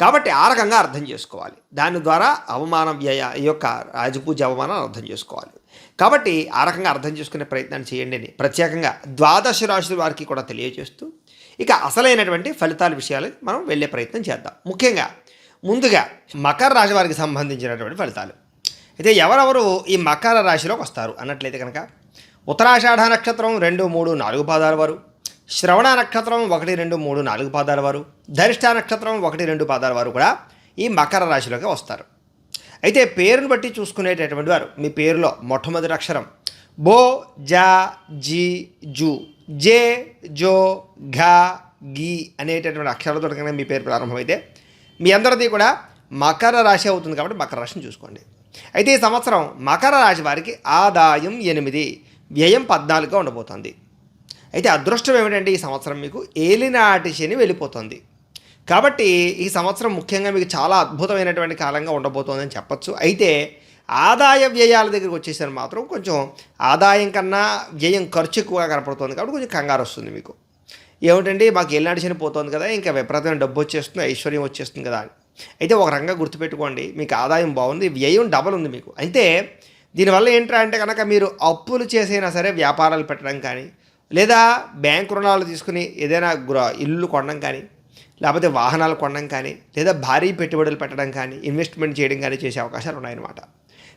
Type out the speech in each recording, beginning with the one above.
కాబట్టి ఆ రకంగా అర్థం చేసుకోవాలి. దాని ద్వారా అవమానం వ్యయ ఈ యొక్క రాజపూజ అవమానాన్ని అర్థం చేసుకోవాలి. కాబట్టి ఆ రకంగా అర్థం చేసుకునే ప్రయత్నాన్ని చేయండి అని ప్రత్యేకంగా ద్వాదశ రాశుల వారికి కూడా తెలియజేస్తూ ఇక అసలైనటువంటి ఫలితాల విషయాలు మనం వెళ్ళే ప్రయత్నం చేద్దాం. ముఖ్యంగా ముందుగా మకర రాశి వారికి సంబంధించినటువంటి ఫలితాలు. అయితే ఎవరెవరు ఈ మకర రాశిలోకి వస్తారు అన్నట్లయితే కనుక ఉత్తరాషాఢ నక్షత్రం రెండు మూడు నాలుగు పాదాల వారు శ్రవణ నక్షత్రం ఒకటి రెండు మూడు నాలుగు పాదాల వారు ధరిష్ట నక్షత్రం ఒకటి రెండు పాదాల వారు కూడా ఈ మకర రాశిలోకి వస్తారు. అయితే పేరును బట్టి చూసుకునేటటువంటి వారు మీ పేరులో మొట్టమొదటి అక్షరం బో జా జీ జూ జే జో ఘ గీ అనేటటువంటి అక్షరాలతో కనుక మీ పేరు ప్రారంభమైతే మీ అందరిది కూడా మకర రాశి అవుతుంది కాబట్టి మకర రాశిని చూసుకోండి. అయితే ఈ సంవత్సరం మకర రాశి వారికి ఆదాయం ఎనిమిది వ్యయం పద్నాలుగుగా ఉండబోతోంది. అయితే అదృష్టం ఏమిటంటే ఈ సంవత్సరం మీకు ఏలినాటి శని వెళ్ళిపోతుంది. కాబట్టి ఈ సంవత్సరం ముఖ్యంగా మీకు చాలా అద్భుతమైనటువంటి కాలంగా ఉండబోతోందని చెప్పచ్చు. అయితే ఆదాయ వ్యయాల దగ్గరికి వచ్చేసరికి మాత్రం కొంచెం ఆదాయం కన్నా వ్యయం ఖర్చు ఎక్కువగా కనపడుతుంది కాబట్టి కొంచెం కంగారు వస్తుంది మీకు. ఏమిటండి మాకు ఏలినాటి శని పోతుంది కదా ఇంకా విపరీతమైన డబ్బు వచ్చేస్తుంది ఐశ్వర్యం వచ్చేస్తుంది కదా అని. అయితే ఒక రంగా గుర్తుపెట్టుకోండి మీకు ఆదాయం బాగుంది వ్యయం డబల్ ఉంది మీకు. అయితే దీనివల్ల ఏంట్రా అంటే కనుక మీరు అప్పులు చేసైనా సరే వ్యాపారాలు పెట్టడం కానీ లేదా బ్యాంక్ రుణాలు తీసుకుని ఏదైనా గృహ ఇల్లు కొనడం కానీ లేకపోతే వాహనాలు కొనడం కానీ లేదా భారీ పెట్టుబడులు పెట్టడం కానీ ఇన్వెస్ట్మెంట్ చేయడం కానీ చేసే అవకాశాలు ఉన్నాయన్నమాట.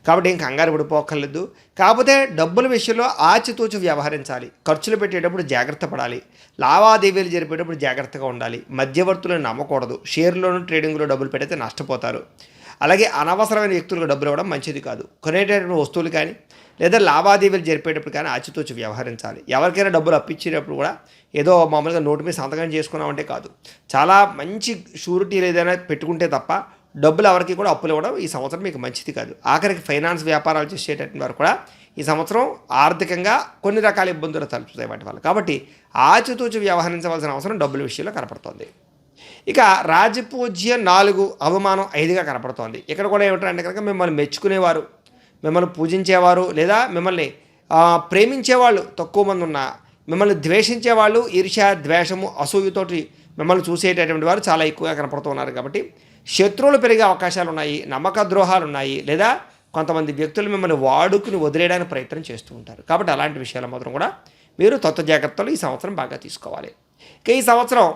కాబట్టి ఏం కంగారు పడిపోక్కర్లేదు కాకపోతే డబ్బుల విషయంలో ఆచితూచి వ్యవహరించాలి. ఖర్చులు పెట్టేటప్పుడు జాగ్రత్త పడాలి. లావాదేవీలు జరిపేటప్పుడు జాగ్రత్తగా ఉండాలి. మధ్యవర్తులను నమ్మకూడదు. షేర్లోను ట్రేడింగ్లో డబ్బులు పెడితే నష్టపోతారు. అలాగే అనవసరమైన వ్యక్తులకు డబ్బులు ఇవ్వడం మంచిది కాదు. కొనేటటువంటి వస్తువులు కానీ లేదా లావాదేవీలు జరిపేటప్పుడు కానీ ఆచితూచి వ్యవహరించాలి. ఎవరికైనా డబ్బులు అప్పించేటప్పుడు కూడా ఏదో మామూలుగా నోటు మీద సంతకం చేసుకున్నామంటే కాదు. చాలా మంచి షూరిటీలు ఏదైనా పెట్టుకుంటే తప్ప డబ్బులు ఎవరికి కూడా అప్పులు ఇవ్వడం ఈ సంవత్సరం మీకు మంచిది కాదు. ఆఖరికి ఫైనాన్స్ వ్యాపారాలు చేసేటటువంటి వారు కూడా ఈ సంవత్సరం ఆర్థికంగా కొన్ని రకాల ఇబ్బందులు తలుపుతాయి వాటి వల్ల. కాబట్టి ఆచితూచి వ్యవహరించవలసిన అవసరం డబ్బుల విషయంలో కనపడుతోంది. ఇక రాజపూజ్య నాలుగు అవమానం ఐదుగా కనపడుతోంది. ఇక్కడ కూడా ఏమిటంటే కనుక మిమ్మల్ని మెచ్చుకునేవారు మిమ్మల్ని పూజించేవారు లేదా మిమ్మల్ని ప్రేమించేవాళ్ళు తక్కువ మంది ఉన్నా మిమ్మల్ని ద్వేషించేవాళ్ళు ఈర్ష్య ద్వేషము అసూయతోటి మిమ్మల్ని చూసేటటువంటి వారు చాలా ఎక్కువగా కనపడుతున్నారు కాబట్టి శత్రువులు పెరిగే అవకాశాలు ఉన్నాయి నమ్మక ద్రోహాలు ఉన్నాయి లేదా కొంతమంది వ్యక్తులు మిమ్మల్ని వాడుకుని వదిలేయడానికి ప్రయత్నం చేస్తూ ఉంటారు. కాబట్టి అలాంటి విషయాల మాత్రం కూడా మీరు తత్వ జాగ్రత్తలు ఈ సంవత్సరం బాగా తీసుకోవాలి. ఇక ఈ సంవత్సరం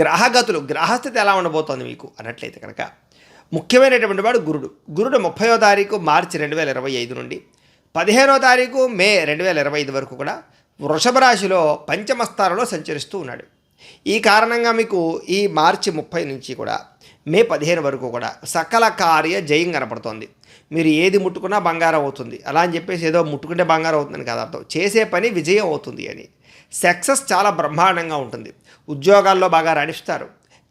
గ్రహగతులు గ్రహస్థితి ఎలా ఉండబోతోంది మీకు అన్నట్లయితే కనుక ముఖ్యమైనటువంటి వాడు గురుడు. గురుడు ముప్పయో తారీఖు మార్చి రెండు వేల ఇరవై ఐదు నుండి పదిహేనో తారీఖు మే రెండు వేల ఇరవై ఐదు వరకు కూడా వృషభ రాశిలో పంచమ స్థానంలో సంచరిస్తూ ఉన్నాడు. ఈ కారణంగా మీకు ఈ మార్చి ముప్పై నుంచి కూడా మే పదిహేను వరకు కూడా సకల కార్య జయం కనపడుతోంది. మీరు ఏది ముట్టుకున్నా బంగారం అవుతుంది. అలా అని చెప్పేసి ఏదో ముట్టుకుంటే బంగారం అవుతుందని కాదు అర్థం. చేసే పని విజయం అవుతుంది అని. సక్సెస్ చాలా బ్రహ్మాండంగా ఉంటుంది. ఉద్యోగాల్లో బాగా రాణిస్తారు.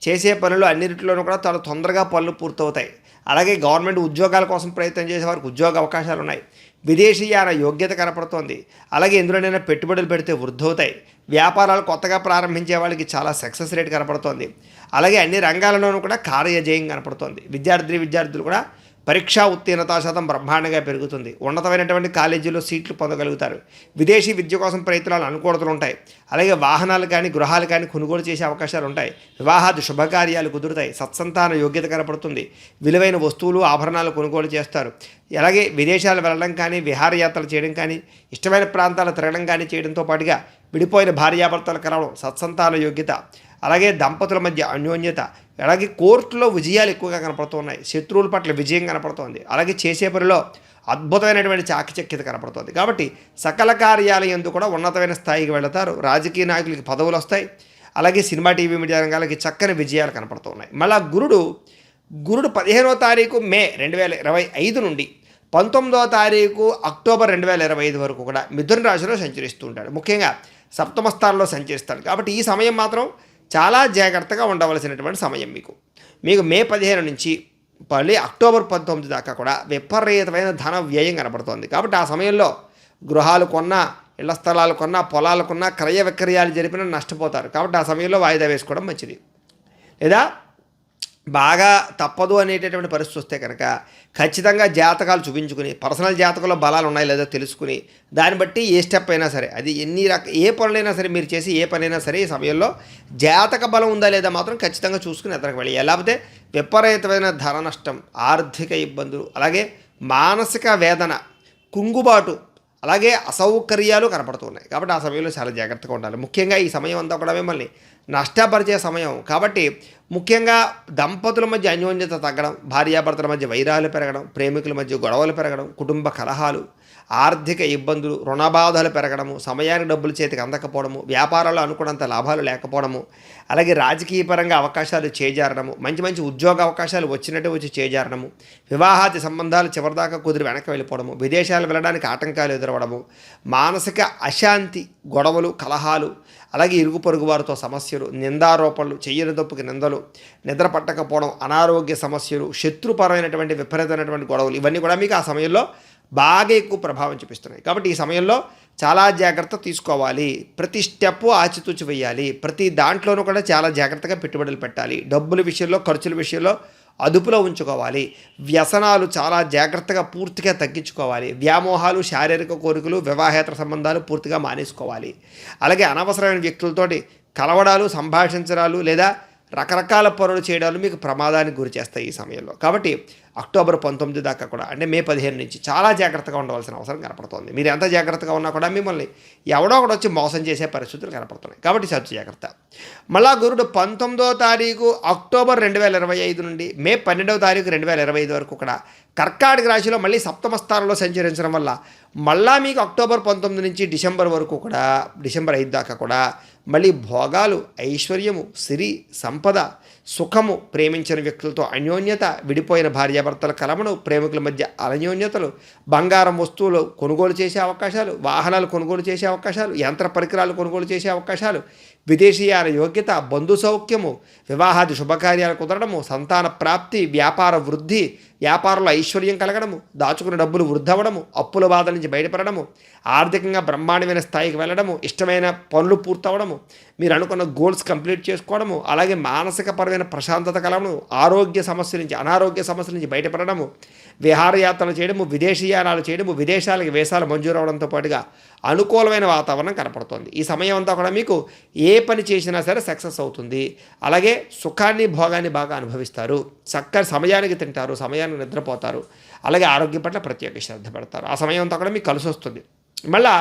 చేసే పనులు అన్నిటిలోనూ కూడా చాలా తొందరగా పనులు పూర్తవుతాయి. అలాగే గవర్నమెంట్ ఉద్యోగాల కోసం ప్రయత్నం చేసే వారికి ఉద్యోగ అవకాశాలు ఉన్నాయి. విదేశీయాన యోగ్యత కనపడుతోంది. అలాగే ఎందులోనైనా పెట్టుబడులు పెడితే వృద్ధవుతాయి. వ్యాపారాలు కొత్తగా ప్రారంభించే వాళ్ళకి చాలా సక్సెస్ రేట్ కనపడుతోంది. అలాగే అన్ని రంగాలలోనూ కూడా కార్యజయం కనపడుతోంది. విద్యార్థి విద్యార్థులు కూడా పరీక్షా ఉత్తీర్ణతా శాతం బ్రహ్మాండంగా పెరుగుతుంది. ఉన్నతమైనటువంటి కాలేజీలో సీట్లు పొందగలుగుతారు. విదేశీ విద్య కోసం ప్రయత్నాలు అనుకూలతలు ఉంటాయి. అలాగే వాహనాలు కానీ గృహాలు కానీ కొనుగోలు చేసే అవకాశాలు ఉంటాయి. వివాహాది శుభకార్యాలు కుదురుతాయి. సత్సంతాన యోగ్యత కనపడుతుంది. విలువైన వస్తువులు ఆభరణాలు కొనుగోలు చేస్తారు. అలాగే విదేశాలు వెళ్ళడం కానీ విహారయాత్రలు చేయడం కానీ ఇష్టమైన ప్రాంతాలు తిరగడం కానీ చేయడంతో పాటుగా విడిపోయిన భార్యాభర్తలు కలవడం సత్సంతాన యోగ్యత. అలాగే దంపతుల మధ్య అన్యోన్యత అలాగే కోర్టులో విజయాలు ఎక్కువగా కనపడుతున్నాయి. శత్రువుల పట్ల విజయం కనపడుతోంది. అలాగే చేసే పనిలో అద్భుతమైనటువంటి చాకచక్యత కనపడుతుంది. కాబట్టి సకల కార్యాలయందు కూడా ఉన్నతమైన స్థాయికి వెళతారు. రాజకీయ నాయకులకి పదవులు వస్తాయి. అలాగే సినిమా టీవీ మీడియా రంగాలకి చక్కని విజయాలు కనపడుతున్నాయి. మళ్ళా గురుడు గురుడు పదిహేనో తారీఖు మే రెండు వేల ఇరవై ఐదు నుండి పంతొమ్మిదో తారీఖు అక్టోబర్ రెండు వేల ఇరవై ఐదు వరకు కూడా మిథున రాశిలో సంచరిస్తూ ఉంటాడు. ముఖ్యంగా సప్తమ స్థానంలో సంచరిస్తాడు. కాబట్టి ఈ సమయం మాత్రం చాలా జాగ్రత్తగా ఉండవలసినటువంటి సమయం మీకు. మీకు మే పదిహేను నుంచి మళ్ళీ అక్టోబర్ పంతొమ్మిది దాకా కూడా విపరీతమైన ధన వ్యయం కనబడుతోంది. కాబట్టి ఆ సమయంలో గృహాలు కొన్నా ఇళ్ళ స్థలాలు కొన్నా పొలాలు కొన్నా క్రయ విక్రయాలు జరిపినా నష్టపోతారు. కాబట్టి ఆ సమయంలో వాయిదా వేసుకోవడం మంచిది. లేదా బాగా తప్పదు అనేటటువంటి పరిస్థితి వస్తే కనుక ఖచ్చితంగా జాతకాలు చూపించుకుని పర్సనల్ జాతకంలో బలాలు ఉన్నాయి లేదో తెలుసుకుని దాన్ని బట్టి ఏ స్టెప్ అయినా సరే అది ఎన్ని రక ఏ పనులైనా సరే మీరు చేసి ఏ పనైనా సరే ఈ సమయంలో జాతక బలం ఉందా లేదా మాత్రం ఖచ్చితంగా చూసుకుని ఎదరకు వెళ్ళి లేకపోతే విపరీతమైన ధర నష్టం ఆర్థిక ఇబ్బందులు అలాగే మానసిక వేదన కుంగుబాటు అలాగే అసౌకర్యాలు కనపడుతున్నాయి. కాబట్టి ఆ సమయంలో చాలా జాగ్రత్తగా ఉండాలి. ముఖ్యంగా ఈ సమయం అంతా కూడా మిమ్మల్ని నష్టపరిచే సమయం. కాబట్టి ముఖ్యంగా దంపతుల మధ్య అన్యోన్యత తగ్గడం భార్యాభర్తల మధ్య వైరాలు పెరగడం ప్రేమికుల మధ్య గొడవలు పెరగడం కుటుంబ కలహాలు ఆర్థిక ఇబ్బందులు రుణబాధలు పెరగడము సమయానికి డబ్బులు చేతికి అందకపోవడము వ్యాపారాల్లో అనుకున్నంత లాభాలు లేకపోవడము అలాగే రాజకీయ పరంగా అవకాశాలు చేజారడము మంచి మంచి ఉద్యోగ అవకాశాలు వచ్చినట్టు వచ్చి చేజారడము వివాహాది సంబంధాలు చివరిదాకా కుదిరి వెనక్కి వెళ్ళిపోవడము విదేశాలు వెళ్ళడానికి ఆటంకాలు ఎదురవడము మానసిక అశాంతి గొడవలు కలహాలు అలాగే ఇరుగు పొరుగు వారితో సమస్యలు నిందారోపణలు చెయ్యని తప్పుకి నిందలు నిద్ర పట్టకపోవడం అనారోగ్య సమస్యలు శత్రుపరమైనటువంటి విపరీతమైనటువంటి గొడవలు ఇవన్నీ కూడా మీకు ఆ సమయంలో బాగా ఎక్కువ ప్రభావం చూపిస్తున్నాయి. కాబట్టి ఈ సమయంలో చాలా జాగ్రత్త తీసుకోవాలి. ప్రతి స్టెప్ ఆచితూచి వేయాలి ప్రతి దాంట్లోనూ కూడా చాలా జాగ్రత్తగా పెట్టుబడులు పెట్టాలి. డబ్బుల విషయంలో ఖర్చుల విషయంలో అదుపులో ఉంచుకోవాలి. వ్యసనాలు చాలా జాగ్రత్తగా పూర్తిగా తగ్గించుకోవాలి. వ్యామోహాలు శారీరక కోరికలు వివాహేతర సంబంధాలు పూర్తిగా మానేసుకోవాలి. అలాగే అనవసరమైన వ్యక్తులతోటి కలవడాలు సంభాషించడాలు లేదా రకరకాల పనులు చేయడాలు మీకు ప్రమాదానికి గురి చేస్తాయి ఈ సమయంలో. కాబట్టి అక్టోబర్ పంతొమ్మిది దాకా కూడా అంటే మే పదిహేను నుంచి చాలా జాగ్రత్తగా ఉండవలసిన అవసరం కనపడుతోంది. మీరు ఎంత జాగ్రత్తగా ఉన్నా కూడా మిమ్మల్ని ఎవడో ఒకటి వచ్చి మోసం చేసే పరిస్థితులు కనపడుతున్నాయి. కాబట్టి సచ్చు జాగ్రత్త. మళ్ళా గురుడు పంతొమ్మిదో తారీఖు అక్టోబర్ రెండు వేల ఇరవై ఐదు నుండి మే పన్నెండవ తారీఖు రెండు వేల ఇరవై ఐదు వరకు కూడా కర్కాటక రాశిలో మళ్ళీ సప్తమ స్థానంలో సంచరించడం వల్ల మళ్ళా మీకు అక్టోబర్ పంతొమ్మిది నుంచి డిసెంబర్ వరకు కూడా డిసెంబర్ ఐదు దాకా కూడా మళ్ళీ భోగాలు ఐశ్వర్యము సిరి సంపద సుఖము ప్రేమించిన వ్యక్తులతో అన్యోన్యత విడిపోయిన భార్యాభర్తల కలమను ప్రేమికుల మధ్య అన్యోన్యతలు బంగారం వస్తువులు కొనుగోలు చేసే అవకాశాలు వాహనాలు కొనుగోలు చేసే అవకాశాలు యంత్ర పరికరాలు కొనుగోలు చేసే అవకాశాలు విదేశీయాల యోగ్యత బంధు సౌఖ్యము వివాహాది శుభకార్యాలు కుదరడము సంతాన ప్రాప్తి వ్యాపార వృద్ధి వ్యాపారంలో ఐశ్వర్యం కలగడము దాచుకున్న డబ్బులు వృద్ధవడము అప్పుల బాధ నుంచి బయటపడడము ఆర్థికంగా బ్రహ్మాండమైన స్థాయికి వెళ్ళడము ఇష్టమైన పనులు పూర్తవడము మీరు అనుకున్న గోల్స్ కంప్లీట్ చేసుకోవడము అలాగే మానసిక పరమైన ప్రశాంతత కలగడము ఆరోగ్య సమస్య నుంచి అనారోగ్య సమస్య నుంచి బయటపడడము విహారయాత్రలు చేయడము విదేశీయానాలు చేయడము విదేశాలకు వేసాలు మంజూరు అవడంతో పాటుగా అనుకూలమైన వాతావరణం కనపడుతుంది. ఈ సమయం అంతా కూడా మీకు ఏ పని చేసినా సరే సక్సెస్ అవుతుంది. అలాగే సుఖాన్ని భోగాన్ని బాగా అనుభవిస్తారు. చక్కని సమయానికి తింటారు. సమయాన్ని సమయానికి నిద్రపోతారు. అలాగే ఆరోగ్యం పట్ల ప్రత్యేక శ్రద్ధ పెడతారు. ఆ సమయం అంతా కూడా మీకు కలిసి వస్తుంది. మళ్ళా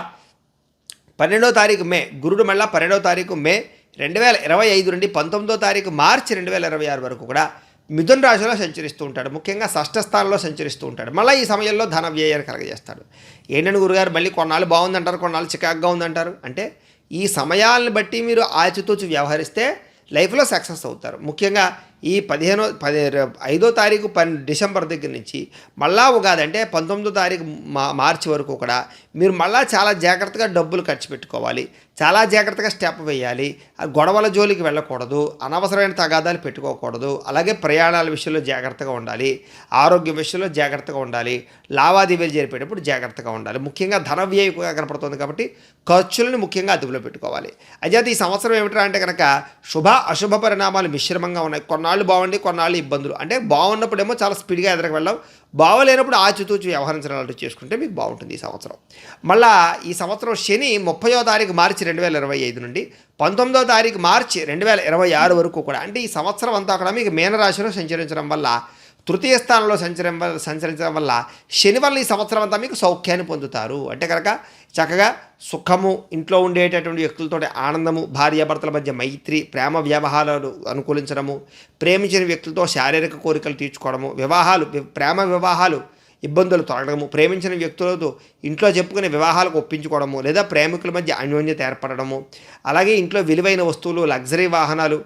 పన్నెండో తారీఖు మే గురుడు మళ్ళా పన్నెండో తారీఖు మే రెండు వేల ఇరవై ఐదు నుండి పంతొమ్మిదో తారీఖు మార్చి రెండు వేల ఇరవై ఆరు వరకు కూడా మిథున్ రాశిలో సంచరిస్తూ ఉంటాడు. ముఖ్యంగా షష్ఠ స్థానంలో సంచరిస్తూ ఉంటాడు. మళ్ళీ ఈ సమయంలో ధన వ్యయాన్ని కలగజేస్తాడు. ఏంటని గురుగారు మళ్ళీ కొన్నాళ్ళు బాగుందంటారు కొన్నాళ్ళు చికాగ్గా ఉందంటారు? అంటే ఈ సమయాలను బట్టి మీరు ఆచితూచి వ్యవహరిస్తే లైఫ్లో సక్సెస్ అవుతారు. ముఖ్యంగా ఈ పదిహేనో పది ఐదో తారీఖు పన్ డిసెంబర్ దగ్గర నుంచి మళ్ళా ఉగాది అంటే పంతొమ్మిదో తారీఖు మా మార్చి వరకు కూడా మీరు మళ్ళా చాలా జాగ్రత్తగా డబ్బులు ఖర్చు పెట్టుకోవాలి. చాలా జాగ్రత్తగా స్టెప్ వేయాలి. గొడవల జోలికి వెళ్ళకూడదు. అనవసరమైన తగాదాలు పెట్టుకోకూడదు. అలాగే ప్రయాణాల విషయంలో జాగ్రత్తగా ఉండాలి. ఆరోగ్య విషయంలో జాగ్రత్తగా ఉండాలి. లావాదేవీలు జరిపేటప్పుడు జాగ్రత్తగా ఉండాలి. ముఖ్యంగా ధన వ్యయంగా కనపడుతుంది కాబట్టి ఖర్చులను ముఖ్యంగా అదుపులో పెట్టుకోవాలి. అయితే ఈ సంవత్సరం ఏమిటంటే కనుక శుభ అశుభ పరిణామాలు మిశ్రమంగా ఉన్నాయి. కొన్నాళ్ళు బాగుండి కొన్నాళ్ళు ఇబ్బందులు. అంటే బాగున్నప్పుడేమో చాలా స్పీడ్గా ఎదురుకు వెళ్ళాం. బాగోలేనప్పుడు ఆచితూచి వ్యవహరించడం చేసుకుంటే మీకు బాగుంటుంది ఈ సంవత్సరం. మళ్ళా ఈ సంవత్సరం శని ముప్పయో తారీఖు మార్చి రెండు వేల ఇరవై ఐదు నుండి పంతొమ్మిదో తారీఖు మార్చి రెండు వేల ఇరవై ఆరు వరకు కూడా. అంటే ఈ సంవత్సరం అంతా కూడా మీకు మీనరాశిలో సంచరించడం వల్ల తృతీయ స్థానంలో సంచరం వల్ల సంచరించడం వల్ల శని వల్ల ఈ సంవత్సరం అంతా మీకు సౌఖ్యాన్ని పొందుతారు. అంటే కనుక చక్కగా సుఖము ఇంట్లో ఉండేటటువంటి వ్యక్తులతో ఆనందము భార్యాభర్తల మధ్య మైత్రి ప్రేమ వ్యవహారాలు అనుకూలించడము ప్రేమించిన వ్యక్తులతో శారీరక కోరికలు తీర్చుకోవడము వివాహాలు ప్రేమ వివాహాలు ఇబ్బందులు తొలగడము ప్రేమించిన వ్యక్తులతో ఇంట్లో చెప్పుకునే వివాహాలకు ఒప్పించుకోవడము లేదా ప్రేమికుల మధ్య అన్యోన్యత ఏర్పడడము. అలాగే ఇంట్లో విలువైన వస్తువులు లగ్జరీ వాహనాలు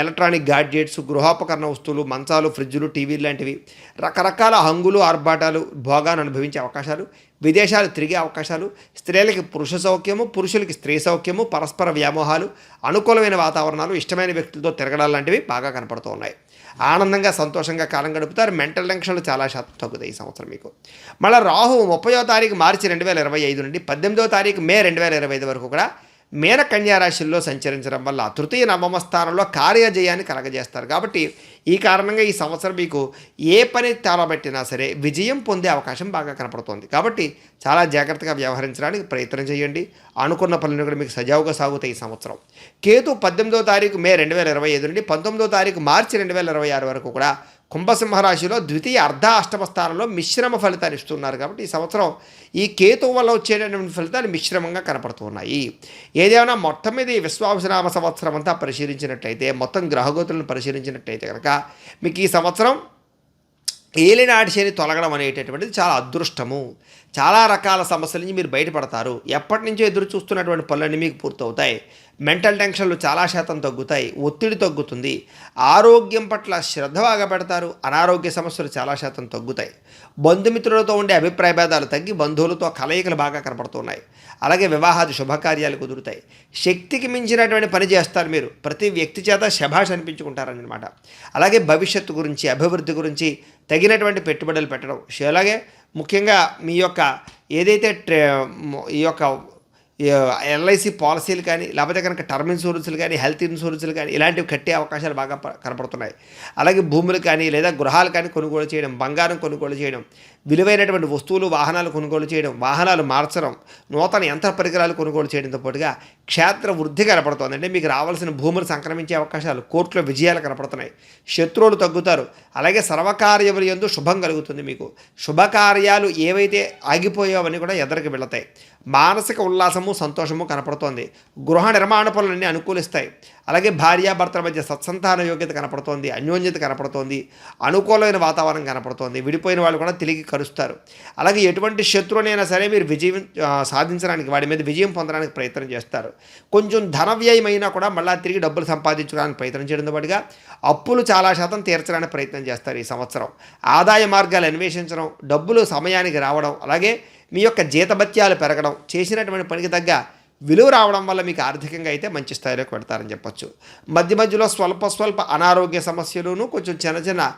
ఎలక్ట్రానిక్ గాడ్జెట్స్ గృహోపకరణ వస్తువులు మంచాలు ఫ్రిడ్జులు టీవీలు లాంటివి రకరకాల హంగులు ఆర్భాటాలు భోగాన్ని అనుభవించే అవకాశాలు విదేశాలు తిరిగే అవకాశాలు స్త్రీలకి పురుష సౌఖ్యము పురుషులకి స్త్రీ సౌఖ్యము పరస్పర వ్యామోహాలు అనుకూలమైన వాతావరణాలు ఇష్టమైన వ్యక్తులతో తిరగడం లాంటివి బాగా కనపడుతూ ఉన్నాయి. ఆనందంగా సంతోషంగా కాలం గడుపుతారు. మెంటల్ టెన్షన్లు చాలా శాతం తగ్గుతాయి ఈ సంవత్సరం మీకు. మళ్ళీ రాహు ముప్పయో తారీఖు మార్చి రెండు వేల ఇరవై ఐదు నుండి పద్దెనిమిదో తారీఖు మే రెండు వేల ఇరవై ఐదు వరకు కూడా మేన కన్యారాశుల్లో సంచరించడం వల్ల తృతీయ నవమ స్థానంలో కార్యజయాన్ని కలగజేస్తారు. కాబట్టి ఈ కారణంగా ఈ సంవత్సరం మీకు ఏ పని తలబెట్టినా సరే విజయం పొందే అవకాశం బాగా కనపడుతోంది. కాబట్టి చాలా జాగ్రత్తగా వ్యవహరించడానికి ప్రయత్నం చేయండి. అనుకున్న పనులు కూడా మీకు సజావుగా సాగుతాయి ఈ సంవత్సరం. కేతు పద్దెనిమిదో తారీఖు మే రెండు వేల ఇరవై ఐదు నుండి పంతొమ్మిదో తారీఖు మార్చి రెండు వేల ఇరవై ఆరు వరకు కూడా కుంభసింహరాశిలో ద్వితీయ అర్ధ అష్టమ స్థానంలో మిశ్రమ ఫలితాలు ఇస్తున్నారు కాబట్టి ఈ సంవత్సరం ఈ కేతువు వల్ల వచ్చేటటువంటి ఫలితాలు మిశ్రమంగా కనపడుతున్నాయి. ఏదేమైనా మొత్తం మీద ఈ విశ్వావసనామ సంవత్సరం అంతా పరిశీలించినట్లయితే మొత్తం గ్రహగతులను పరిశీలించినట్లయితే కనుక మీకు ఈ సంవత్సరం ఏలినాటి శని తొలగడం అనేటటువంటిది చాలా అదృష్టము. చాలా రకాల సమస్యల నుంచి మీరు బయటపడతారు. ఎప్పటి నుంచో ఎదురు చూస్తున్నటువంటి పనులన్నీ మీకు పూర్తవుతాయి. మెంటల్ టెన్షన్లు చాలా శాతం తగ్గుతాయి. ఒత్తిడి తగ్గుతుంది. ఆరోగ్యం పట్ల శ్రద్ధ బాగా పెడతారు. అనారోగ్య సమస్యలు చాలా శాతం తగ్గుతాయి. బంధుమిత్రులతో ఉండే అభిప్రాయ భేదాలు తగ్గి బంధువులతో కలయికలు బాగా కనపడుతున్నాయి అలాగే వివాహాది శుభకార్యాలు కుదురుతాయి. శక్తికి మించినటువంటి పని చేస్తారు మీరు. ప్రతి వ్యక్తి చేత శభాష్ అనిపించుకుంటారనమాట అలాగే భవిష్యత్తు గురించి అభివృద్ధి గురించి తగినటువంటి పెట్టుబడులు పెట్టడం. అలాగే ముఖ్యంగా మీ యొక్క ఏదైతే ట్రే ఈ యొక్క ఎల్ఐసి పాలసీలు కానీ లేకపోతే కనుక టర్మ్ ఇన్సూరెన్స్లు కానీ హెల్త్ ఇన్సూరెన్స్లు కానీ ఇలాంటివి కట్టే అవకాశాలు బాగా కనపడుతున్నాయి. అలాగే భూములు కానీ లేదా గృహాలు కానీ కొనుగోలు చేయడం బంగారం కొనుగోలు చేయడం విలువైనటువంటి వస్తువులు వాహనాలు కొనుగోలు చేయడం వాహనాలు మార్చడం నూతన యంత్ర పరికరాలు కొనుగోలు చేయడంతో పాటుగా క్షేత్ర వృద్ధి కనపడుతుంది. అంటే మీకు రావాల్సిన భూములు సంక్రమించే అవకాశాలు కోర్టులో విజయాలు కనపడుతున్నాయి. శత్రువులు తగ్గుతారు. అలాగే సర్వకార్యములు ఎందు శుభం కలుగుతుంది మీకు. శుభకార్యాలు ఏవైతే ఆగిపోయావని కూడా ఎదరికి వెళతాయి. మానసిక ఉల్లాసము సంతోషము కనపడుతోంది. గృహ నిర్మాణ పనులన్నీ అనుకూలిస్తాయి. అలాగే భార్యాభర్తల మధ్య సత్సంతాన యోగ్యత కనపడుతోంది అన్యోన్యత కనపడుతోంది అనుకూలమైన వాతావరణం కనపడుతోంది విడిపోయిన వాళ్ళు కూడా తిరిగి కలుస్తారు అలాగే ఎటువంటి శత్రువునైనా సరే మీరు విజయం సాధించడానికి వాడి మీద విజయం పొందడానికి ప్రయత్నం చేస్తారు. కొంచెం ధన వ్యయమైనా కూడా మళ్ళీ తిరిగి డబ్బులు సంపాదించడానికి ప్రయత్నం చేయడంతో పాటుగా అప్పులు చాలా శాతం తీర్చడానికి ప్రయత్నం చేస్తారు ఈ సంవత్సరం. ఆదాయ మార్గాలు అన్వేషించడం డబ్బులు సమయానికి రావడం అలాగే మీ యొక్క జీతభత్యాలు పెరగడం చేసినటువంటి పనికి తగ్గ విలువ రావడం వల్ల మీకు ఆర్థికంగా అయితే మంచి స్థాయిలోకి పెడతారని చెప్పొచ్చు. మధ్య మధ్యలో స్వల్ప స్వల్ప అనారోగ్య సమస్యలును కొంచెం చిన్న చిన్న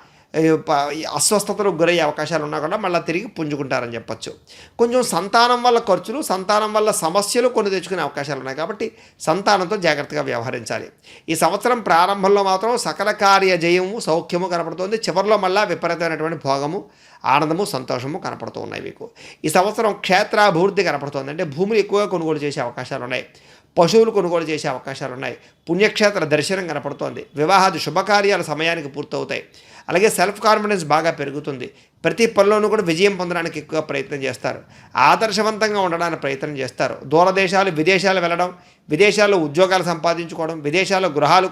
ఈ అస్వస్థతలకు గురయ్యే అవకాశాలు ఉన్నా కూడా మళ్ళీ తిరిగి పుంజుకుంటారని చెప్పొచ్చు. కొంచెం సంతానం వల్ల ఖర్చులు సంతానం వల్ల సమస్యలు కొన్ని తెచ్చుకునే అవకాశాలు ఉన్నాయి కాబట్టి సంతానంతో జాగ్రత్తగా వ్యవహరించాలి. ఈ సంవత్సరం ప్రారంభంలో మాత్రం సకల కార్య జయము సౌఖ్యము కనపడుతుంది. చివరిలో మళ్ళీ విపరీతమైనటువంటి భోగము ఆనందము సంతోషము కనపడుతూ ఉన్నాయి మీకు. ఈ సంవత్సరం క్షేత్రాభివృద్ధి కనపడుతుంది. అంటే భూములు ఎక్కువగా కొనుగోలు చేసే అవకాశాలు ఉన్నాయి. పశువులు కొనుగోలు చేసే అవకాశాలు ఉన్నాయి. పుణ్యక్షేత్ర దర్శనం కనపడుతోంది. వివాహాది శుభకార్యాల సమయానికి పూర్తవుతాయి. అలాగే సెల్ఫ్ కాన్ఫిడెన్స్ బాగా పెరుగుతుంది. ప్రతి పనిలోనూ కూడా విజయం పొందడానికి ఎక్కువ ప్రయత్నం చేస్తారు. ఆదర్శవంతంగా ఉండడానికి ప్రయత్నం చేస్తారు. దూరదేశాలు విదేశాలు వెళ్ళడం విదేశాల్లో ఉద్యోగాలు సంపాదించుకోవడం విదేశాల్లో గృహాలు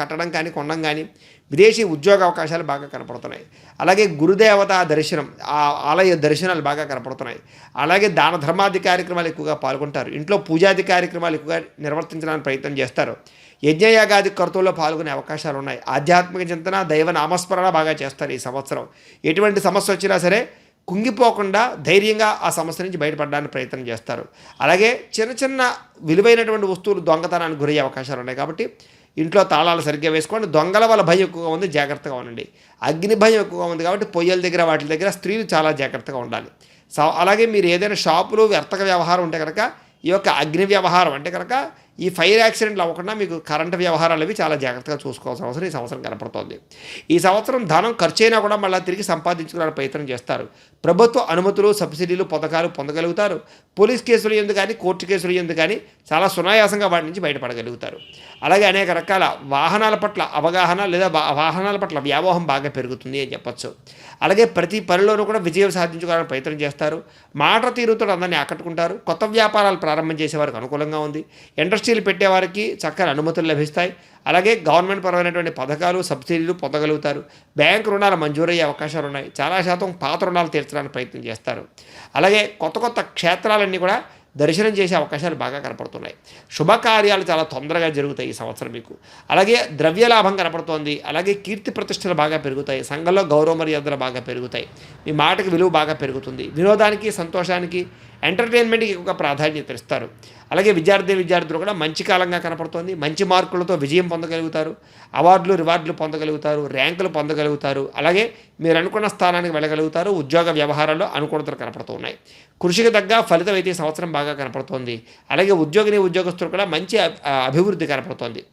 కట్టడం కానీ కొనడం కానీ విదేశీ ఉద్యోగ అవకాశాలు బాగా కనపడుతున్నాయి. అలాగే గురుదేవత దర్శనం ఆ ఆలయ దర్శనాలు బాగా కనపడుతున్నాయి. అలాగే దాన ధర్మాది కార్యక్రమాలు ఎక్కువగా పాల్గొంటారు. ఇంట్లో పూజాది కార్యక్రమాలు ఎక్కువగా నిర్వర్తించడానికి ప్రయత్నం చేస్తారు. యజ్ఞయాగాది కర్తవుల్లో పాల్గొనే అవకాశాలు ఉన్నాయి. ఆధ్యాత్మిక చింతన దైవ నామస్మరణ బాగా చేస్తారు ఈ సంవత్సరం. ఎటువంటి సమస్య వచ్చినా సరే కుంగిపోకుండా ధైర్యంగా ఆ సమస్య నుంచి బయటపడడానికి ప్రయత్నం చేస్తారు. అలాగే చిన్న చిన్న విలువైనటువంటి వస్తువులు దొంగతనానికి గురయ్యే అవకాశాలు ఉన్నాయి కాబట్టి ఇంట్లో తాళాలు సరిగ్గా వేసుకోండి. దొంగల వల్ల భయం ఎక్కువగా ఉంది జాగ్రత్తగా ఉండండి. అగ్ని భయం ఎక్కువగా ఉంది కాబట్టి పొయ్యల దగ్గర వాటి దగ్గర స్త్రీలు చాలా జాగ్రత్తగా ఉండాలి. సో అలాగే మీరు ఏదైనా షాపులు వ్యర్థక వ్యవహారం ఉంటే కనుక ఈ యొక్క అగ్ని వ్యవహారం అంటే కనుక ఈ ఫైర్ యాక్సిడెంట్లు అవ్వకుండా మీకు కరెంటు వ్యవహారాలు అవి చాలా జాగ్రత్తగా చూసుకోవాల్సిన అవసరం ఈ సంవత్సరం కనపడుతోంది. ఈ సంవత్సరం ధనం ఖర్చు అయినా కూడా మళ్ళీ తిరిగి సంపాదించుకోవడానికి ప్రయత్నం చేస్తారు. ప్రభుత్వ అనుమతులు సబ్సిడీలు పథకాలు పొందగలుగుతారు. పోలీస్ కేసులు ఎందుకు కానీ కోర్టు కేసులు ఎందుకు కానీ చాలా సునాయాసంగా వాటి నుంచి బయటపడగలుగుతారు. అలాగే అనేక రకాల వాహనాల పట్ల అవగాహన లేదా వాహనాల పట్ల వ్యామోహం బాగా పెరుగుతుంది అని చెప్పొచ్చు. అలాగే ప్రతి పనిలోనూ కూడా విజయం సాధించుకోవడానికి ప్రయత్నం చేస్తారు. మాట తీరుతో అందరినీ ఆకట్టుకుంటారు. కొత్త వ్యాపారాలు ప్రారంభం చేసేవారికి అనుకూలంగా ఉంది. ఇండస్ట్రీలు పెట్టేవారికి చక్కని అనుమతులు లభిస్తాయి. అలాగే గవర్నమెంట్ పరమైనటువంటి పథకాలు సబ్సిడీలు పొందగలుగుతారు. బ్యాంక్ రుణాలు మంజూరయ్యే అవకాశాలు ఉన్నాయి. చాలా శాతం పాత రుణాలు తీర్చడానికి ప్రయత్నం చేస్తారు. అలాగే కొత్త కొత్త క్షేత్రాలన్నీ కూడా దర్శనం చేసే అవకాశాలు బాగా కనపడుతున్నాయి. శుభకార్యాలు చాలా తొందరగా జరుగుతాయి ఈ సంవత్సరం మీకు. అలాగే ద్రవ్య లాభం కనపడుతోంది. అలాగే కీర్తి ప్రతిష్టలు బాగా పెరుగుతాయి. సంఘంలో గౌరవ మర్యాదలు బాగా పెరుగుతాయి. మీ మాటకి విలువ బాగా పెరుగుతుంది. వినోదానికి సంతోషానికి ఎంటర్టైన్మెంట్కి ఎక్కువగా ప్రాధాన్యత ఇస్తారు. అలాగే విద్యార్థి విద్యార్థులు కూడా మంచి కాలంగా కనపడుతోంది. మంచి మార్కులతో విజయం పొందగలుగుతారు. అవార్డులు రివార్డులు పొందగలుగుతారు. ర్యాంకులు పొందగలుగుతారు. అలాగే మీరు అనుకున్న స్థానానికి వెళ్ళగలుగుతారు. ఉద్యోగ వ్యవహారాల్లో అనుకూలతలు కనపడుతున్నాయి. కృషికి తగ్గ ఫలితం అయితే సంవత్సరం బాగా కనపడుతోంది. అలాగే ఉద్యోగిని ఉద్యోగస్తులు కూడా మంచి అభివృద్ధి కనపడుతోంది.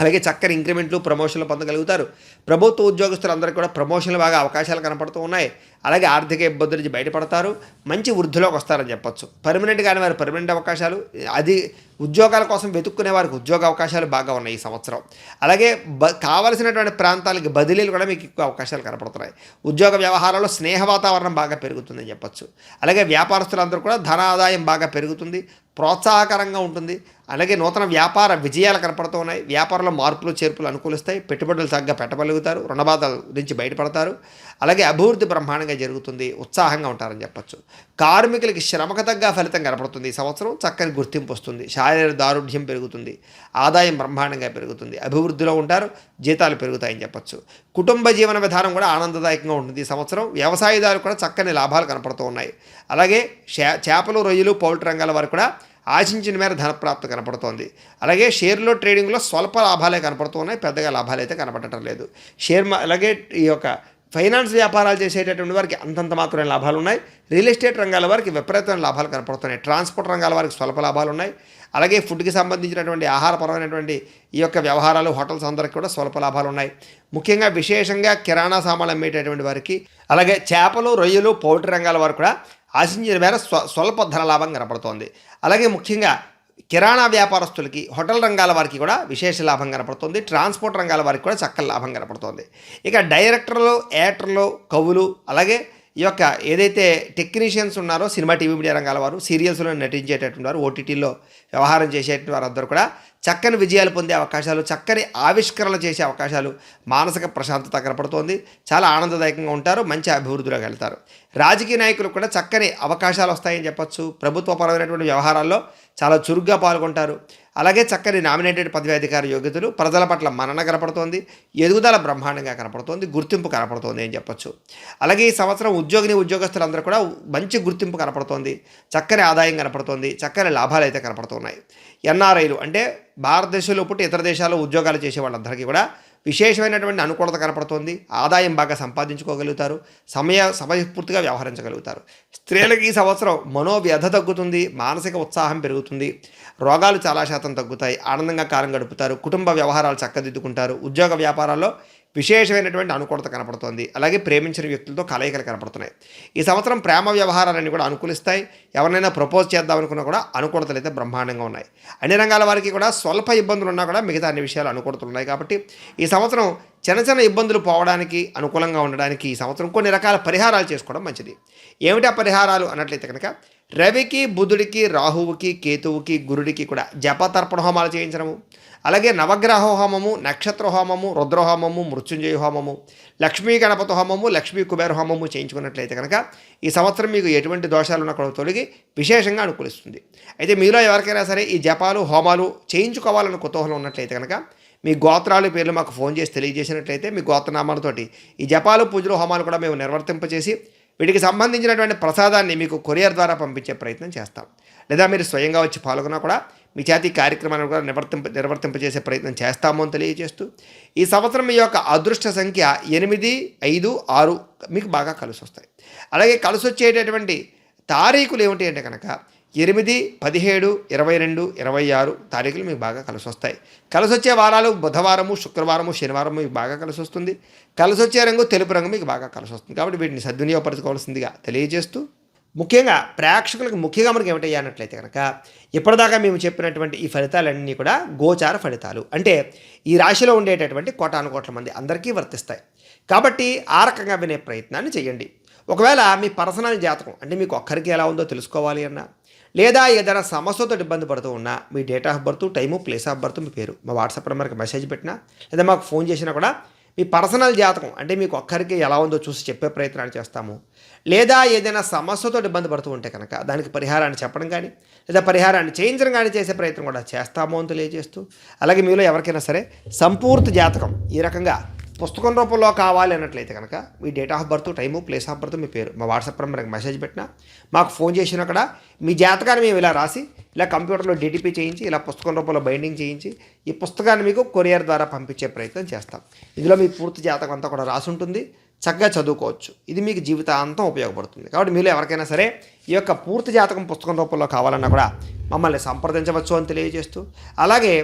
అలాగే చక్కని ఇంక్రిమెంట్లు ప్రమోషన్లు పొందగలుగుతారు. ప్రభుత్వ ఉద్యోగస్తులందరికీ కూడా ప్రమోషన్లు బాగా అవకాశాలు కనపడుతూ ఉన్నాయి. అలాగే ఆర్థిక ఇబ్బందుల నుంచి బయటపడతారు. మంచి వృద్ధిలోకి వస్తారని చెప్పచ్చు. పర్మనెంట్ కాని వారి పర్మనెంట్ అవకాశాలు అది ఉద్యోగాల కోసం వెతుక్కునే వారికి ఉద్యోగ అవకాశాలు బాగా ఉన్నాయి ఈ సంవత్సరం. అలాగే బ కావలసినటువంటి ప్రాంతాలకి బదిలీలు కూడా మీకు ఎక్కువ అవకాశాలు కనపడుతున్నాయి. ఉద్యోగ వ్యవహారాల్లో స్నేహ వాతావరణం బాగా పెరుగుతుందని చెప్పొచ్చు. అలాగే వ్యాపారస్తులందరూ కూడా ధన ఆదాయం బాగా పెరుగుతుంది ప్రోత్సాహకరంగా ఉంటుంది. అలాగే నూతన వ్యాపార విజయాలు కనపడుతూ ఉన్నాయి. వ్యాపారంలో మార్పులు చేర్పులు అనుకూలిస్తాయి. పెట్టుబడులు తగ్గ పెట్టగలుగుతారు. రుణబాధల నుంచి బయటపడతారు. అలాగే అభివృద్ధి బ్రహ్మాండంగా జరుగుతుంది ఉత్సాహంగా ఉంటారని చెప్పొచ్చు. కార్మికులకి శ్రమకు తగ్గ ఫలితం కనపడుతుంది ఈ సంవత్సరం చక్కని గుర్తింపు వస్తుంది శారీరక దారుఢ్యం పెరుగుతుంది ఆదాయం బ్రహ్మాండంగా పెరుగుతుంది అభివృద్ధిలో ఉంటారు జీతాలు పెరుగుతాయని చెప్పచ్చు. కుటుంబ జీవన విధానం కూడా ఆనందదాయకంగా ఉంటుంది ఈ సంవత్సరం వ్యవసాయదారులు కూడా చక్కని లాభాలు కనపడుతూ ఉన్నాయి. అలాగే చేపలు రొయ్యలు పౌల్ట్రీ రంగాల వారు కూడా ఆశించిన మేర ధనప్రాప్తి కనపడుతోంది. అలాగే షేర్లో ట్రేడింగ్లో స్వల్ప లాభాలే కనపడుతున్నాయి పెద్దగా లాభాలు అయితే కనపడటం లేదు. షేర్ మా- అలాగే ఈ యొక్క ఫైనాన్స్ వ్యాపారాలు చేసేటటువంటి వారికి అంతంత మాత్రమే లాభాలు ఉన్నాయి రియల్ ఎస్టేట్ రంగాల వారికి విపరీతమైన లాభాలు కనపడుతున్నాయి. ట్రాన్స్పోర్ట్ రంగాల వారికి స్వల్ప లాభాలు ఉన్నాయి అలాగే ఫుడ్కి సంబంధించినటువంటి ఆహారపరమైనటువంటి ఈ యొక్క వ్యవహారాలు హోటల్స్ అందరికీ కూడా స్వల్ప లాభాలు ఉన్నాయి ముఖ్యంగా విశేషంగా కిరాణా సామాన్లు అమ్మేటటువంటి వారికి అలాగే చేపలు రొయ్యలు పౌల్ట్రీ రంగాల వారు కూడా ఆశించిన మేర స్వ స్వల్ప ధన లాభం కనపడుతోంది. అలాగే ముఖ్యంగా కిరాణా వ్యాపారస్తులకి హోటల్ రంగాల వారికి కూడా విశేష లాభం కనపడుతుంది. ట్రాన్స్పోర్ట్ రంగాల వారికి కూడా చక్కని లాభం కనపడుతుంది. ఇక డైరెక్టర్లు యాక్టర్లు కవులు అలాగే ఈ యొక్క ఏదైతే టెక్నీషియన్స్ ఉన్నారో సినిమా టీవీ మీడియా రంగాల వారు సీరియల్స్లో నటించేటటువంటి వారు ఓటీటీలో వ్యవహారం చేసేటువంటి వారందరూ కూడా చక్కని విజయాలు పొందే అవకాశాలు చక్కని ఆవిష్కరణలు చేసే అవకాశాలు మానసిక ప్రశాంతత కనపడుతోంది. చాలా ఆనందదాయకంగా ఉంటారు మంచి అభివృద్ధిలోకి వెళ్తారు. రాజకీయ నాయకులు కూడా చక్కని అవకాశాలు వస్తాయని చెప్పొచ్చు. ప్రభుత్వపరమైనటువంటి వ్యవహారాల్లో చాలా చురుగ్గా పాల్గొంటారు. అలాగే చక్కని నామినేటెడ్ పదవి అధికార యోగ్యతలు ప్రజల పట్ల మనన కనపడుతోంది ఎదుగుదల బ్రహ్మాండంగా కనపడుతోంది గుర్తింపు కనపడుతోంది అని చెప్పొచ్చు. అలాగే ఈ సంవత్సరం ఉద్యోగిని ఉద్యోగస్తులందరూ కూడా మంచి గుర్తింపు కనపడుతోంది చక్కని ఆదాయం కనపడుతోంది చక్కని లాభాలు అయితే కనపడుతున్నాయి. ఎన్ఆర్ఐలు అంటే భారతదేశంలో పుట్టి ఇతర దేశాల్లో ఉద్యోగాలు చేసే వాళ్ళందరికీ కూడా విశేషమైనటువంటి అనుకూలత కనపడుతోంది. ఆదాయం బాగా సంపాదించుకోగలుగుతారు. సమయ సమయస్ఫూర్తిగా వ్యవహరించగలుగుతారు. స్త్రీలకు ఈ సంవత్సరం మనోవ్యధ తగ్గుతుంది. మానసిక ఉత్సాహం పెరుగుతుంది. రోగాలు చాలా శాతం తగ్గుతాయి. ఆనందంగా కాలం గడుపుతారు. కుటుంబ వ్యవహారాలు చక్కదిద్దుకుంటారు. ఉద్యోగ వ్యాపారాల్లో విశేషమైనటువంటి అనుకూలత కనపడుతోంది. అలాగే ప్రేమించిన వ్యక్తులతో కలయికలు కనపడుతున్నాయి. ఈ సంవత్సరం ప్రేమ వ్యవహారాలన్నీ కూడా అనుకూలిస్తాయి. ఎవరినైనా ప్రపోజ్ చేద్దామనుకున్నా కూడా అనుకూలతలు అయితే బ్రహ్మాండంగా ఉన్నాయి. అన్ని రంగాల వారికి కూడా స్వల్ప ఇబ్బందులు ఉన్నా కూడా మిగతా అన్ని విషయాలు అనుకూలతలు ఉన్నాయి కాబట్టి ఈ సంవత్సరం చిన్న చిన్న ఇబ్బందులు పోవడానికి అనుకూలంగా ఉండడానికి ఈ సంవత్సరం కొన్ని రకాల పరిహారాలు చేసుకోవడం మంచిది. ఏమిటి ఆ పరిహారాలు అన్నట్లయితే కనుక రవికి బుధుడికి రాహువుకి కేతువుకి గురుడికి కూడా జపతర్పణ హోమాలు చేయించడము. అలాగే నవగ్రహ హోమము నక్షత్ర హోమము రుద్రహోమము మృత్యుంజయ హోమము లక్ష్మీ గణపతి హోమము లక్ష్మీ కుబేర హోమము చేయించుకున్నట్లయితే కనుక ఈ సంవత్సరం మీకు ఎటువంటి దోషాలు ఉన్నా కూడా తొలగి విశేషంగా అనుకూలిస్తుంది. అయితే మీలో ఎవరికైనా సరే ఈ జపాలు హోమాలు చేయించుకోవాలన్న కుతూహలం ఉన్నట్లయితే కనుక మీ గోత్రాలు పేర్లు మాకు ఫోన్ చేసి తెలియజేసినట్లయితే మీ గోత్రనామాలతోటి ఈ జపాలు పూజలు హోమాలు కూడా మేము నిర్వర్తింపచేసి వీటికి సంబంధించినటువంటి ప్రసాదాన్ని మీకు కొరియర్ ద్వారా పంపించే ప్రయత్నం చేస్తాం. లేదా మీరు స్వయంగా వచ్చి పాల్గొన్నా కూడా మీ చేతి కార్యక్రమాన్ని కూడా నిర్వర్తింప నిర్వర్తింపజేసే ప్రయత్నం చేస్తాము అని తెలియజేస్తూ ఈ సంవత్సరం మీ యొక్క అదృష్ట సంఖ్య ఎనిమిది ఐదు ఆరు మీకు బాగా కలిసి వస్తాయి అలాగే కలిసి వచ్చేటటువంటి తారీఖులు ఏమిటి అంటే కనుక ఎనిమిది పదిహేడు ఇరవై రెండు ఇరవై ఆరు తారీఖులు మీకు బాగా కలిసి వస్తాయి కలిసి వచ్చే వారాలు బుధవారము శుక్రవారము శనివారము మీకు బాగా కలిసి వస్తుంది కలిసి వచ్చే రంగు తెలుపు రంగు మీకు బాగా కలిసి వస్తుంది కాబట్టి వీటిని సద్వినియోగపరచుకోవాల్సిందిగా తెలియజేస్తూ ముఖ్యంగా ప్రేక్షకులకు ముఖ్యంగా మనకి ఏమిటయ్యానట్లయితే కనుక ఇప్పటిదాకా మేము చెప్పినటువంటి ఈ ఫలితాలన్నీ కూడా గోచార ఫలితాలు. అంటే ఈ రాశిలో ఉండేటటువంటి కోటాను కోట్ల మంది అందరికీ వర్తిస్తాయి. కాబట్టి ఆ రకంగా వినే ప్రయత్నాన్ని చేయండి. ఒకవేళ మీ పర్సనల్ జాతకం అంటే మీకు ఒక్కరికి ఎలా ఉందో తెలుసుకోవాలి అన్నా లేదా ఏదైనా సమస్యతో ఇబ్బంది పడుతూ ఉన్నా మీ date of birth time place of birth మీ పేరు మా వాట్సాప్ నెంబర్కి మెసేజ్ పెట్టినా లేదా మాకు ఫోన్ చేసినా కూడా మీ పర్సనల్ జాతకం అంటే మీకు ఒక్కరికి ఎలా ఉందో చూసి చెప్పే ప్రయత్నాలు చేస్తాము. లేదా ఏదైనా సమస్యతో ఇబ్బంది పడుతూ ఉంటే కనుక దానికి పరిహారాన్ని చెప్పడం కానీ లేదా పరిహారాన్ని చేయించడం కానీ చేసే ప్రయత్నం కూడా చేస్తాము అని తెలియజేస్తూ అలాగే మీలో ఎవరికైనా సరే సంపూర్తి జాతకం ఈ రకంగా పుస్తకం రూపంలో కావాలి అన్నట్లయితే కనుక మీ date of birth time place of birth మీ పేరు. మా వాట్సాప్ నెంబర్కి మెసేజ్ పెట్టినా మాకు ఫోన్ చేసినా అక్కడ మీ జాతకాన్ని మేము ఇలా రాసి ఇలా కంప్యూటర్లో డిటిపి చేయించి ఇలా పుస్తకం రూపంలో బైండింగ్ చేయించి ఈ పుస్తకాన్ని మీకు కొరియర్ ద్వారా పంపించే ప్రయత్నం చేస్తాం. ఇందులో మీ పూర్తి జాతకం అంతా కూడా రాసి ఉంటుంది. చక్కగా చదువుకోవచ్చు. ఇది మీకు జీవితాంతం ఉపయోగపడుతుంది. కాబట్టి మీలో ఎవరికైనా సరే ఈ యొక్క పూర్తి జాతకం పుస్తకం రూపంలో కావాలన్నా కూడా మమ్మల్ని సంప్రదించవచ్చు అని తెలియజేస్తూ అలాగే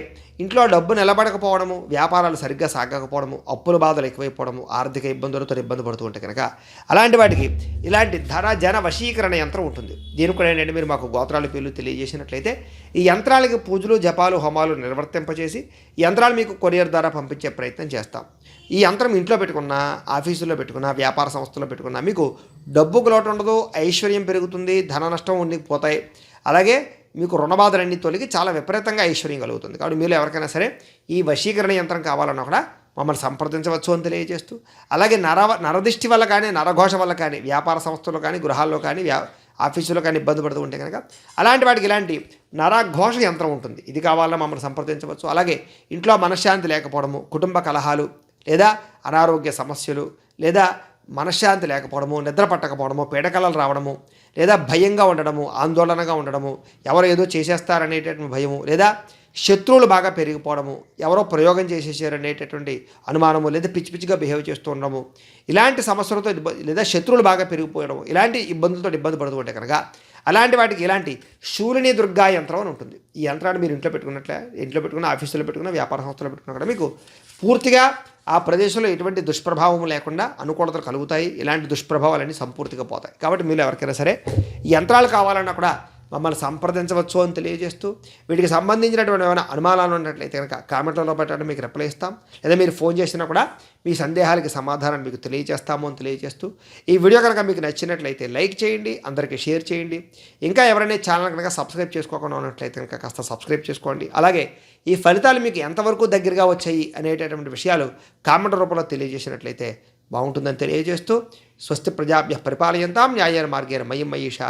ఇంట్లో డబ్బు నిలబడకపోవడము వ్యాపారాలు సరిగ్గా సాగకపోవడము అప్పుల బాధలు ఎక్కువైపోవడము ఆర్థిక ఇబ్బందులతో ఇబ్బంది పడుతూ ఉంటే కనుక అలాంటి వాటికి ఇలాంటి ధన జన వశీకరణ యంత్రం ఉంటుంది. దీనికి కూడా ఏంటంటే మీరు మాకు గోత్రాలు పేర్లు తెలియజేసినట్లయితే ఈ యంత్రాలకి పూజలు జపాలు హోమాలు నిర్వర్తింపచేసి ఈ యంత్రాలు మీకు కొరియర్ ద్వారా పంపించే ప్రయత్నం చేస్తాం. ఈ యంత్రం ఇంట్లో పెట్టుకున్నా ఆఫీసులో పెట్టుకున్నా వ్యాపార సంస్థలో పెట్టుకున్నా మీకు డబ్బుకు లోటు ఉండదు ఐశ్వర్యం పెరుగుతుంది ధన నష్టం ఉండి పోతాయి అలాగే మీకు రుణబాధలన్నీ తొలగి చాలా విపరీతంగా ఐశ్వర్యం కలుగుతుంది. కాబట్టి మీరు ఎవరికైనా సరే ఈ వశీకరణ యంత్రం కావాలన్నా కూడా మమ్మల్ని సంప్రదించవచ్చు అని తెలియజేస్తూ అలాగే నర నరదిష్టి వల్ల కానీ నరఘోష వల్ల కానీ వ్యాపార సంస్థలు కానీ గృహాల్లో కానీ వ్యా ఆఫీసులో కానీ ఇబ్బంది పడుతూ ఉంటే కనుక అలాంటి వాటికి ఇలాంటి నరఘోష యంత్రం ఉంటుంది. ఇది కావాలన్నా మమ్మల్ని సంప్రదించవచ్చు. అలాగే ఇంట్లో మనశ్శాంతి లేకపోవడము కుటుంబ కలహాలు లేదా అనారోగ్య సమస్యలు లేదా మనశ్శాంతి లేకపోవడము నిద్ర పట్టకపోవడము పీడకలలు రావడము లేదా భయంగా ఉండడము ఆందోళనగా ఉండడము ఎవరు ఏదో చేసేస్తారనేటటువంటి భయము లేదా శత్రువులు బాగా పెరిగిపోవడము ఎవరో ప్రయోగం చేసేసారనేటటువంటి అనుమానము లేదా పిచ్చి పిచ్చిగా బిహేవ్ చేస్తూ ఉండడము ఇలాంటి సమస్యలతో లేదా శత్రువులు బాగా పెరిగిపోవడము ఇలాంటి ఇబ్బందులతో ఇబ్బంది పడుతూ ఉంటే కనుక అలాంటి వాటికి ఇలాంటి శూలిని దుర్గా యంత్రం అని ఉంటుంది. ఈ యంత్రాన్ని మీరు ఇంట్లో పెట్టుకున్నట్లే ఇంట్లో పెట్టుకున్న ఆఫీసులో పెట్టుకున్న వ్యాపార సంస్థలో పెట్టుకున్నా కూడా మీకు పూర్తిగా ఆ ప్రదేశంలో ఎటువంటి దుష్ప్రభావం లేకుండా అనుకూలతలు కలుగుతాయి. ఇలాంటి దుష్ప్రభావాలన్నీ సంపూర్తిగా పోతాయి. కాబట్టి మీరు ఎవరికైనా సరే యంత్రాలు కావాలన్నా కూడా మమ్మల్ని సంప్రదించవచ్చు అని తెలియజేస్తూ వీటికి సంబంధించినటువంటి ఏమైనా అనుమానాలు ఉన్నట్లయితే కనుక కామెంట్లలో పెట్టడం మీకు రిప్లై ఇస్తాం. లేదా మీరు ఫోన్ చేసినా కూడా మీ సందేహాలకి సమాధానం మీకు తెలియజేస్తాము అని తెలియజేస్తూ ఈ వీడియో కనుక మీకు నచ్చినట్లయితే లైక్ చేయండి అందరికీ షేర్ చేయండి. ఇంకా ఎవరైనా ఛానల్ కనుక సబ్స్క్రైబ్ చేసుకోకుండా ఉన్నట్లయితే కనుక కాస్త సబ్స్క్రైబ్ చేసుకోండి. అలాగే ఈ ఫలితాలు మీకు ఎంతవరకు దగ్గరగా వచ్చాయి అనేటటువంటి విషయాలు కామెంట్ రూపంలో తెలియజేసినట్లయితే బాగుంటుందని తెలియజేస్తూ స్వస్తి ప్రజాభ్య పరిపాలయంతాం న్యాయ మార్గేణ మయం మయీషా